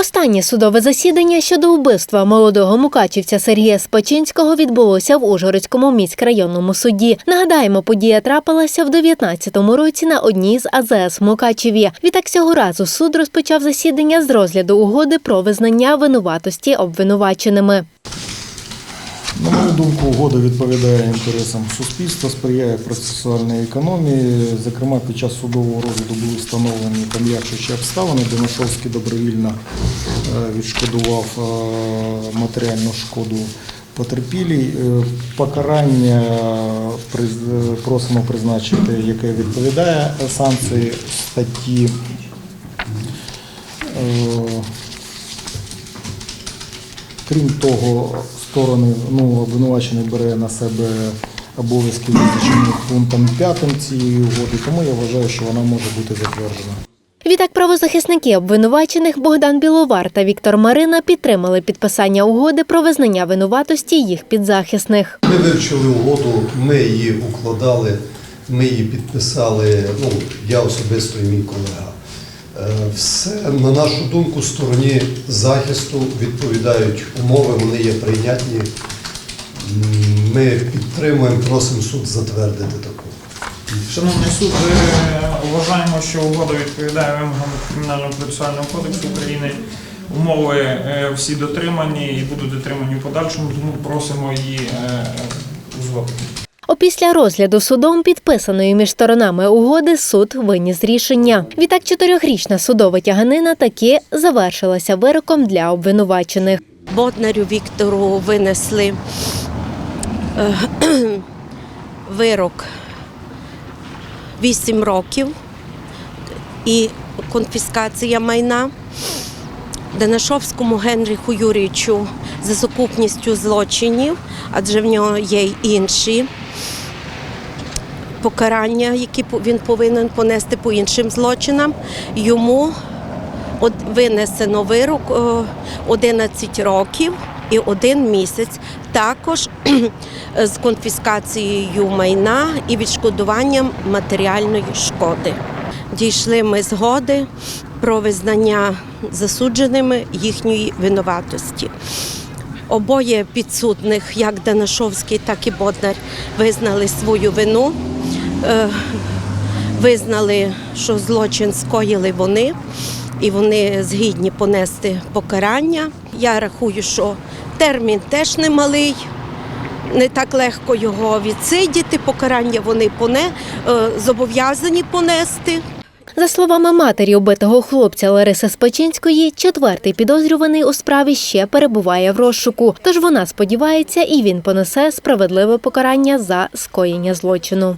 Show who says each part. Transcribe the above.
Speaker 1: Останнє судове засідання щодо вбивства молодого мукачівця Сергія Спачинського відбулося в Ужгородському міськрайонному суді. Нагадаємо, подія трапилася в 19-му році на одній з АЗС в Мукачеві. Відтак цього разу суд розпочав засідання з розгляду угоди про визнання винуватості обвинуваченими.
Speaker 2: На мою думку, угода відповідає інтересам суспільства, сприяє процесуальній економії. Зокрема, під час судового розгляду були встановлені пом'якшуючі обставини. Домашовський добровільно е, відшкодував е, матеріальну шкоду потерпілій. Е, Покарання просимо призначити, яке відповідає санкції статті. Крім того, сторони ну, обвинувачений бере на себе обов'язки визначені пунктом 5 цієї угоди, тому я вважаю, що вона може бути затверджена.
Speaker 1: Відтак правозахисники обвинувачених Богдан Біловар та Віктор Марина підтримали підписання угоди про визнання винуватості їх підзахисних.
Speaker 3: Ми вивчили угоду, ми її укладали, ми її підписали, ну, я особисто і мій колега. Е, Все, на нашу думку, стороні захисту відповідають умови, вони є прийнятні. Ми підтримуємо, просимо суд затвердити таку.
Speaker 4: Шановний суд, е, вважаємо, що угода відповідає вимогам Кримінального процесуального кодексу України. Умови е, всі дотримані і будуть дотримані в подальшому, тому просимо її узгодити.
Speaker 1: Опісля розгляду судом підписаної між сторонами угоди суд виніс рішення. Відтак чотирьохрічна судова тяганина таки завершилася вироком для обвинувачених.
Speaker 5: Боднарю Віктору винесли е, вирок 8 років і конфіскація майна. Данашовському Генріху Юрійовичу за сукупністю злочинів, адже в нього є й інші покарання, які він повинен понести по іншим злочинам. Йому винесено вирок е, 11 років і один місяць. Також з конфіскацією майна і відшкодуванням матеріальної шкоди. Дійшли ми згоди про визнання засудженими їхньої винуватості. Обоє підсудних, як Данашовський, так і Боднар, визнали свою вину, е, визнали, що злочин скоїли вони, і вони згідні понести покарання. Я рахую, що термін теж немалий. Не так легко його відсидіти. Покарання вони поне е, зобов'язані понести.
Speaker 1: За словами матері убитого хлопця Лариси Спачинської, четвертий підозрюваний у справі ще перебуває в розшуку. Тож вона сподівається, і він понесе справедливе покарання за скоєння злочину.